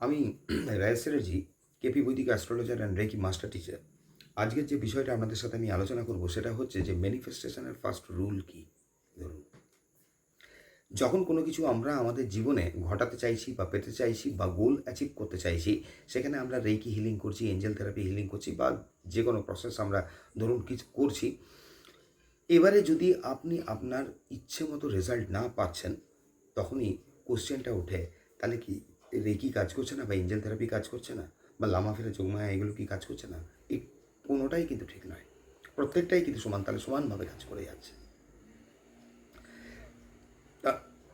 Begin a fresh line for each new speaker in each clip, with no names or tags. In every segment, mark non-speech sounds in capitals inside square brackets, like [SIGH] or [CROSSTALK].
আমি [CLEARS THROAT] রায় রায়সেরজি কেপি বৈদিক astrologer and reiki master teacher আজকের যে বিষয়টা আপনাদের সাথে আমি আলোচনা করব সেটা হচ্ছে যে ম্যানিফেস্টেশনের ফার্স্ট রুল কি? ধরুন। যখন কোনো কিছু আমরা আমাদের জীবনে ঘটাতে চাইছি বা পেতে চাইছি বা গোল অ্যাচিভ করতে চাইছি, সেখানে আমরা রেকি হিলিং করছি এঞ্জেল থেরাপি হিলিং করছি বা যে কোনো প্রসেস আমরা ধরুন কিছু করছি, এবারে যদি আপনি আপনার ইচ্ছে মতো রেজাল্ট না পাচ্ছেন, তখনই কোশ্চেনটা ওঠে, তাহলে কি রেকি কাজ করছে না বা এঞ্জেল থেরাপি কাজ করছে না বা লামা ফেরা যোগমায়া এগুলো কি কাজ করছে না এই কোনোটাই কিন্তু ঠিক নয়। প্রত্যেকটাই কিন্তু সমান, তাহলে সমানভাবে কাজ করে যাচ্ছে।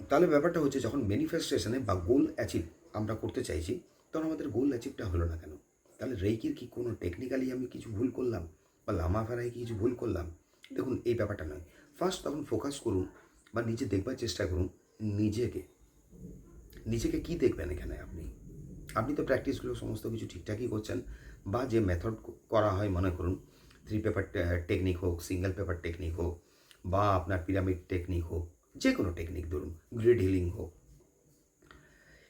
তাহলে ব্যাপারটা হচ্ছে যখন ম্যানিফেস্টেশনে বা গোল অ্যাচিভ আমরা করতে চাইছি, তখন আমাদের গোল অ্যাচিভটা হলো না কেন? তাহলে রেইকির কি কোনো টেকনিক্যালি আমি কিছু ভুল করলাম বা লামা ফেরায় কি কিছু ভুল করলাম? দেখুন, এই ব্যাপারটা নয়। ফার্স্ট তখন ফোকাস করুন বা নিজে দেখবার চেষ্টা করুন নিজেকে। নিজেকে কি দেখবেন এখানে আপনি? আপনি তো প্র্যাকটিসগুলো সমস্ত কিছু ঠিকঠাকই করছেন, বা যে মেথড করা হয় মনে করুন থ্রি পেপার টেকনিক হোক সিঙ্গেল পেপার টেকনিক হোক, বা আপনার পিরামিড টেকনিক হোক যে কোনো টেকনিক ধরুন গ্রিড হিলিং হোক।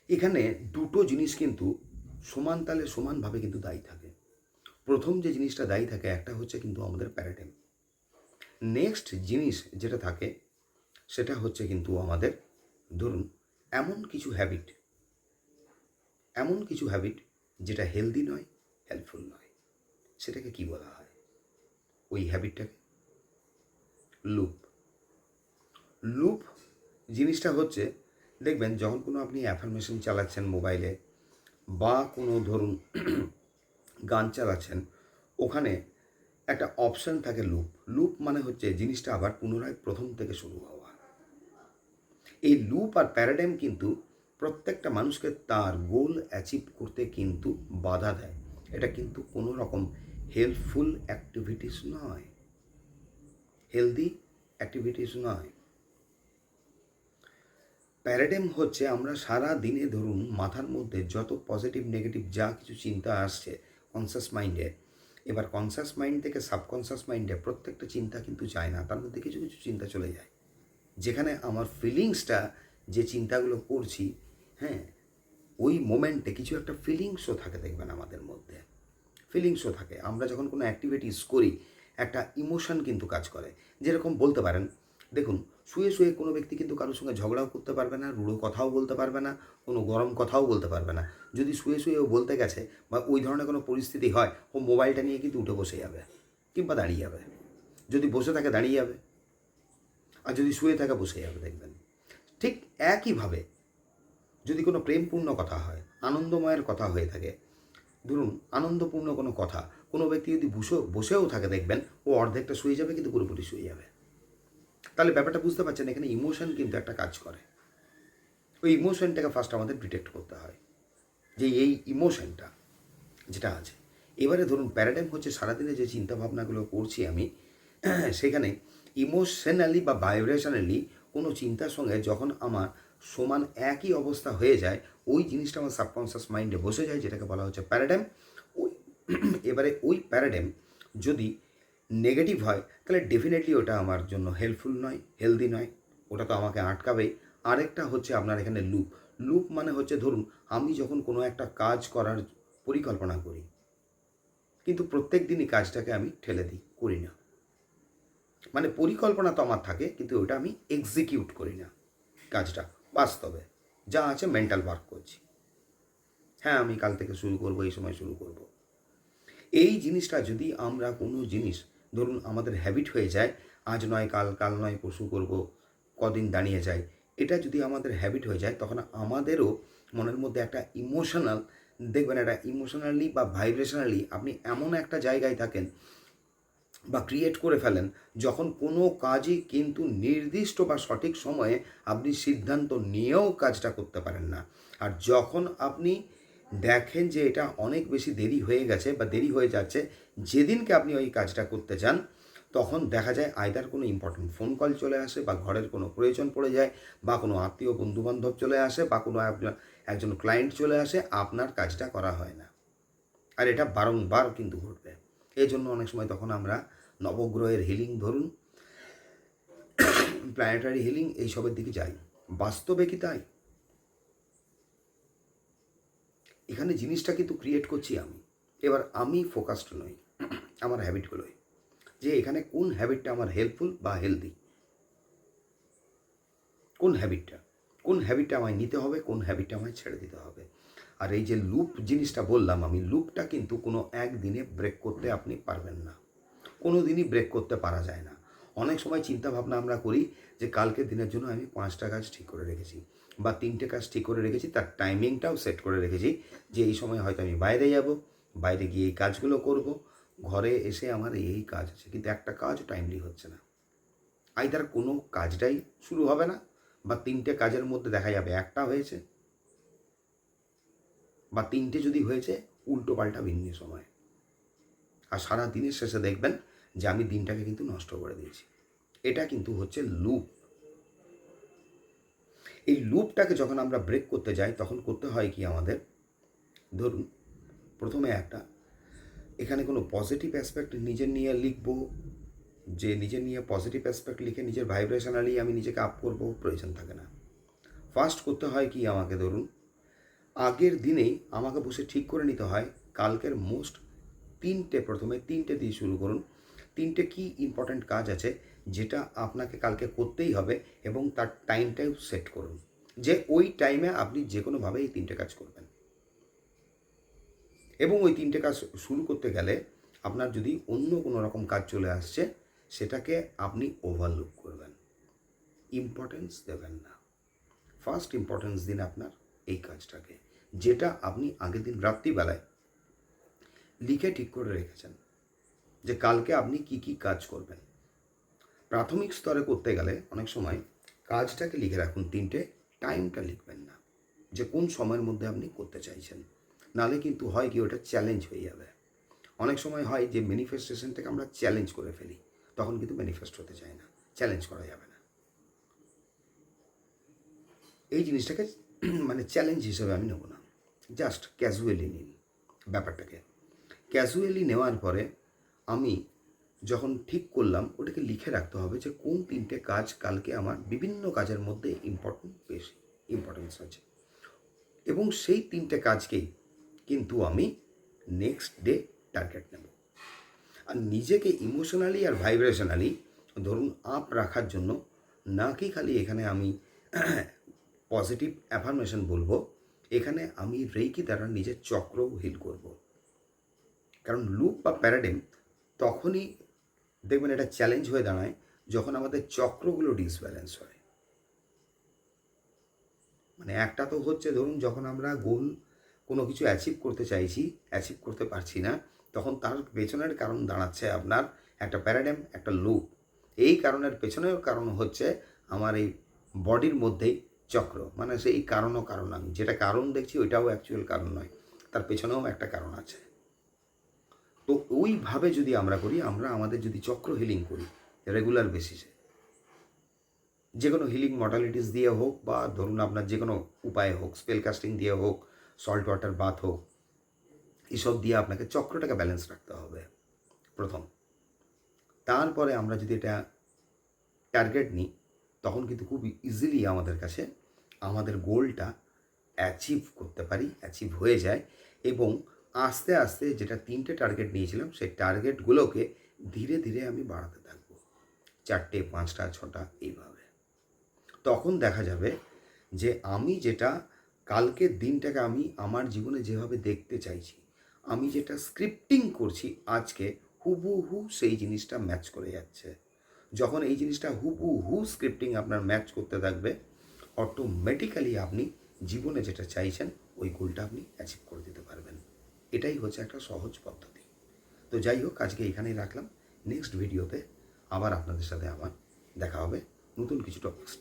এখানে দুটো জিনিস কিন্তু সমান তালে সমানভাবে কিন্তু দায়ী থাকে। প্রথম যে জিনিসটা দায়ী থাকে, একটা হচ্ছে কিন্তু আমাদের প্যারাডাইম নেক্সট জিনিস যেটা থাকে, সেটা হচ্ছে কিন্তু আমাদের, ধরুন এমন কিছু হ্যাবিট এমন কিছু হ্যাবিট যেটা হেলদি নয় হেল্পফুল নয়। সেটাকে কি বলা হয়? ওই হ্যাবিটটাকে লুপ লুপ জিনিসটা হচ্ছে, দেখবেন যখন কোনো আপনি অ্যাফার্মেশন চালাচ্ছেন মোবাইলে বা কোনো ধরুন [CLEARS THROAT] গান চালাচ্ছেন, ওখানে একটা অপশন থাকে লুপ লুপ মানে হচ্ছে জিনিসটা আবার পুনরায় প্রথম থেকে শুরু হওয়া। এই লুপ আর প্যারাডাইম কিন্তু প্রত্যেকটা মানুষকে তার গোল অ্যাচিভ করতে কিন্তু বাধা দেয়। এটা কিন্তু কোনো রকম হেল্পফুল অ্যাক্টিভিটিস নয়। হেলদি অ্যাক্টিভিটিস নয়। প্যারাডাইম হচ্ছে আমরা সারা দিনে ধরুন মাথার মধ্যে যত পজিটিভ নেগেটিভ যা কিছু চিন্তা আসছে কনসাস মাইন্ডে এবার কনসাস মাইন্ড থেকে সাবকনসাস মাইন্ডে প্রত্যেকটা চিন্তা কিন্তু যায় না, তার মধ্যে কিছু কিছু চিন্তা চলে যায়। যেখানে আমার ফিলিংসটা যে চিন্তাগুলো করছি হ্যাঁ ওই মোমেন্টে কিছু একটা ফিলিংসও থাকে দেখবেন আমাদের মধ্যে। ফিলিংসও থাকে। আমরা যখন কোনো অ্যাক্টিভিটিস করি, একটা ইমোশন কিন্তু কাজ করে। যেরকম বলতে পারেন, দেখুন, শুয়ে শুয়ে কোনো ব্যক্তি কিন্তু কারোর সঙ্গে ঝগড়াও করতে পারবে না, রুড়ো কথাও বলতে পারবে না, কোনো গরম কথাও বলতে পারবে না। যদি শুয়ে শুয়ে ও বলতে গেছে বা ওই ধরনের কোনো পরিস্থিতি হয়, ও মোবাইলটা নিয়ে কিন্তু উঠে বসে যাবে কিংবা দাঁড়িয়ে যাবে। যদি বসে থাকে, দাঁড়িয়ে যাবে। আর যদি শুয়ে থাকা বসে যাবে, দেখবেন। ঠিক একইভাবে যদি কোনো প্রেমপূর্ণ কথা হয়, আনন্দময়ের কথা হয়ে থাকে, ধরুন আনন্দপূর্ণ কোনো কথা, কোনো ব্যক্তি যদি বসে বসেও থাকে, দেখবেন, ও অর্ধেকটা শুয়ে যাবে, কিন্তু পুরোপুরি শুয়ে যাবে। তাহলে ব্যাপারটা বুঝতে পারছেন, এখানে ইমোশন কিন্তু একটা কাজ করে। ওই ইমোশনটাকে ফার্স্ট আমাদের ডিটেক্ট করতে হয়, যে এই ইমোশনটা যেটা আছে। এবারে ধরুন প্যারাডাইম হচ্ছে, সারাদিনে যে চিন্তাভাবনাগুলো করছি আমি, [CLEARS THROAT] সেখানে ইমোশনালি বা ভাইব্রেশনালি কোনো চিন্তার সঙ্গে যখন আমার সমান একই অবস্থা হয়ে যায়, ওই জিনিসটা আমার সাবকনসিয়াস মাইন্ডে বসে যায়, যেটাকে বলা হচ্ছে প্যারাডাইম ওই [CLEARS THROAT] এবারে ওই প্যারাডাইম যদি নেগেটিভ হয়, তাহলে ডেফিনেটলি ওটা আমার জন্য হেল্পফুল নয় হেলদি নয়, ওটা তো আমাকে আটকাবে আরেকটা হচ্ছে আপনার এখানে লুপ লুপ মানে হচ্ছে ধরুন, আমি যখন কোনো একটা কাজ করার পরিকল্পনা করি, কিন্তু প্রত্যেক দিনই কাজটাকে আমি ঠেলে দিই, করি না। মানে পরিকল্পনা তো আমার থাকে, কিন্তু ওটা আমি এক্সিকিউট করি না কাজটা, বাস্তবে। যা আছে মেন্টাল ওয়ার্ক করছি। হ্যাঁ আমি কাল থেকে শুরু করব, এই সময় শুরু করব। এই জিনিসটা যদি আমরা কোনো জিনিস, ধরুন আমাদের হ্যাবিট হয়ে যায়, আজ নয়, কাল কাল নয়, পরশু করব, কদিন দাঁড়িয়ে যায়, এটা যদি আমাদের হ্যাবিট হয়ে যায়, তখন আমাদেরও মনের মধ্যে একটা ইমোশনাল দেখবেন একটা ইমোশনালি বা ভাইব্রেশনালি আপনি এমন একটা জায়গায় থাকেন বা ক্রিয়েট করে ফেলেন, যখন কোনো কাজই কিন্তু নির্দিষ্ট বা সঠিক সময়ে আপনি সিদ্ধান্ত নিয়েও কাজটা করতে পারেন না। আর যখন আপনি দেখেন যে এটা অনেক বেশি দেরি হয়ে গেছে বা দেরি হয়ে যাচ্ছে, যেদিনকে আপনি ওই কাজটা করতে চান, তখন দেখা যায় আয়দার কোনো ইম্পর্টেন্ট ফোন কল চলে আসে বা ঘরের কোনো প্রয়োজন পড়ে যায় বা কোনো আত্মীয় বন্ধুবান্ধব চলে আসে বা কোনো আপনার একজন ক্লায়েন্ট চলে আসে, আপনার কাজটা করা হয় না। আর এটা বারংবার কিন্তু ঘটবে। এই জন্য অনেক সময় তখন আমরা নবগ্রহের হিলিং ধরুন প্ল্যানেটারি হিলিং এইসবের দিকে যাই। বাস্তবে কি তাই? এখানে জিনিসটা কিন্তু ক্রিয়েট করছি আমি। এবার আমি ফোকাসড নই, আমার হ্যাবিটগুলোই যে এখানে কোন হ্যাবিটটা আমার হেল্পফুল বা হেলদি কোন হ্যাবিটটা কোন হ্যাবিটটা আমায় নিতে হবে? কোন হ্যাবিটটা আমায় ছেড়ে দিতে হবে? আর এই যে লুপ জিনিসটা বললাম আমি লুপটা কিন্তু কোনো একদিনে ব্রেক করতে আপনি পারবেন না। কোনো দিনই ব্রেক করতে পারা যায় না। অনেক সময় চিন্তা ভাবনা আমরা করি যে, কালকের দিনের জন্য আমি পাঁচটা কাজ ঠিক করে রেখেছি বা তিনটে কাজ ঠিক করে রেখেছি, তার টাইমিংটাও সেট করে রেখেছি যে, এই সময় হয়তো আমি বাইরে যাব, বাইরে গিয়ে এই কাজগুলো করব, ঘরে এসে আমার এই এই কাজ আছে, কিন্তু একটা কাজ টাইমলি হচ্ছে না। আইদার কোনো কাজটাই শুরু হবে না বা তিনটে কাজের মধ্যে দেখা যাবে একটা হয়েছে বা তিনটে যদি হয়েছে, উল্টো পাল্টা ভিন্ন সময়। আর সারা দিনের শেষে দেখবেন যে আমি দিনটাকে কিন্তু নষ্ট করে দিয়েছি। এটা কিন্তু হচ্ছে লুপ। এই লুপটাকে যখন আমরা ব্রেক করতে যাই, তখন করতে হয় কি আমাদের? ধরুন, প্রথমে একটা, এখানে কোনো পজিটিভ অ্যাসপেক্ট নিজের নিয়ে লিখব, যে নিজের নিয়ে পজিটিভ অ্যাসপেক্ট লিখে নিজের ভাইব্রেশনালি আমি নিজেকে আপ করব, প্রয়োজন থাকে না। ফার্স্ট করতে হয় কি আমাকে ধরুন, আগের দিনেই আমাকে বসে ঠিক করে নিতে হয়, কালকের মোস্ট তিনটে, প্রথমে তিনটে দিয়ে শুরু করুন তিনটে কি ইম্পর্ট্যান্ট কাজ আছে, যেটা আপনাকে কালকে করতেই হবে এবং তার টাইমটাও সেট করুন, যে ওই টাইমে আপনি যে কোনোভাবে এই তিনটে কাজ করবেন। এবং ওই তিনটে কাজ শুরু করতে গেলে আপনার যদি অন্য কোনো রকম কাজ চলে আসছে, সেটাকে আপনি ওভারলুক করবেন। ইম্পর্টেন্স দেবেন না। ফার্স্ট ইম্পর্টেন্স দিন আপনার এই কাজটাকে, যেটা আপনি আগের দিন রাত্রিবেলায় লিখে ঠিক করে রেখেছেন। যে কালকে আপনি কি কি কাজ করবেন। প্রাথমিক স্তরে করতে গেলে অনেক সময় কাজটাকে লিখে রাখুন তিনটে, টাইমটা লিখবেন না। যে কোন সময়ের মধ্যে আপনি করতে চাইছেন। নালে কিন্তু হয় কি ওটা চ্যালেঞ্জ হয়ে যাবে। অনেক সময় হয় যে ম্যানিফেস্টেশনটাকে আমরা চ্যালেঞ্জ করে ফেলি, তখন কিন্তু ম্যানিফেস্ট হতে চায় না, চ্যালেঞ্জ করা যাবে না। এই জিনিসটাকে [CLEARS THROAT] মানে চ্যালেঞ্জ হিসেবে আমি নেব না। জাস্ট ক্যাজুয়ালি নিন ব্যাপারটাকে। ক্যাজুয়ালি নেওয়ার পরে আমি যখন ঠিক করলাম, ওটাকে লিখে রাখতে হবে যে কোন তিনটে কাজ কালকে আমার বিভিন্ন কাজের মধ্যে ইম্পর্টেন্ট বেশি ইম্পর্টেন্স আছে এবং সেই তিনটে কাজকেই কিন্তু আমি নেক্সট ডে টার্গেট নেব। আর নিজেকে ইমোশনালি আর ভাইব্রেশনালি ধরুন আপ রাখার জন্য না কি খালি এখানে আমি [CLEARS THROAT] পজিটিভ অ্যাফার্মেশন বলব, এখানে আমি রেইকি দ্বারা নিজের চক্রও হিল করব। কারণ লুপ বা প্যারাডেম তখনই দেখবেন এটা চ্যালেঞ্জ হয়ে দাঁড়ায় যখন আমাদের চক্রগুলো ডিসব্যালেন্স হয়। মানে একটা তো হচ্ছে ধরুন যখন আমরা গোল কোনো কিছু অ্যাচিভ করতে চাইছি অ্যাচিভ করতে পারছি না, তখন তার পেছনের কারণ দাঁড়াচ্ছে আপনার একটা প্যারাডাইম একটা লুপ এই কারণের পেছনের কারণ হচ্ছে আমার এই বডির মধ্যেই চক্র। মানে সেই কারণও কারণ আমি। যেটা কারণ দেখছি ওইটাও অ্যাকচুয়াল কারণ নয়। তার পেছনেও একটা কারণ আছে। তো ওইভাবে যদি আমরা করি, আমরা আমাদের যদি চক্র হিলিং করি রেগুলার বেসিসে যে কোনো হিলিং মডালিটিস দিয়ে হোক বা ধরুন আপনার যে কোনো উপায়ে হোক স্পেল কাস্টিং দিয়ে হোক সল্ট ওয়াটার বাথ হোক, এসব দিয়ে আপনাকে চক্রটাকে ব্যালেন্স রাখতে হবে, প্রথম। তারপরে আমরা যদি এটা টার্গেট নিই, তখন কিন্তু খুব ইজিলি আমাদের কাছে আমাদের গোলটা অ্যাচিভ করতে পারি অ্যাচিভ হয়ে যায় এবং আস্তে আস্তে যেটা তিনটে টার্গেট নিয়েছিলাম, সেই টার্গেটগুলোকে ধীরে ধীরে আমি বাড়াতে থাকব। চারটে, পাঁচটা, ছটা, এইভাবে। তখন দেখা যাবে যে আমি যেটা কালকের দিনটাকে আমি আমার জীবনে যেভাবে দেখতে চাইছি, আমি যেটা স্ক্রিপ্টিং করছি, আজকে হুবহু সেই জিনিসটা ম্যাচ করে যাচ্ছে। যখন এই জিনিসটা হুবহু স্ক্রিপ্টিং আপনার ম্যাচ করতে থাকবে অটোমেটিক্যালি আপনি জীবনে যেটা চাইছেন, ওই গোলটা আপনি অ্যাচিভ করে দিতে পারবেন। এটাই হচ্ছে একটা সহজ পদ্ধতি। তো যাই হোক, আজকে এখানেই রাখলাম। নেক্সট ভিডিওতে আবার আপনাদের সাথে আমার দেখা হবে। নতুন কিছু টপিক্স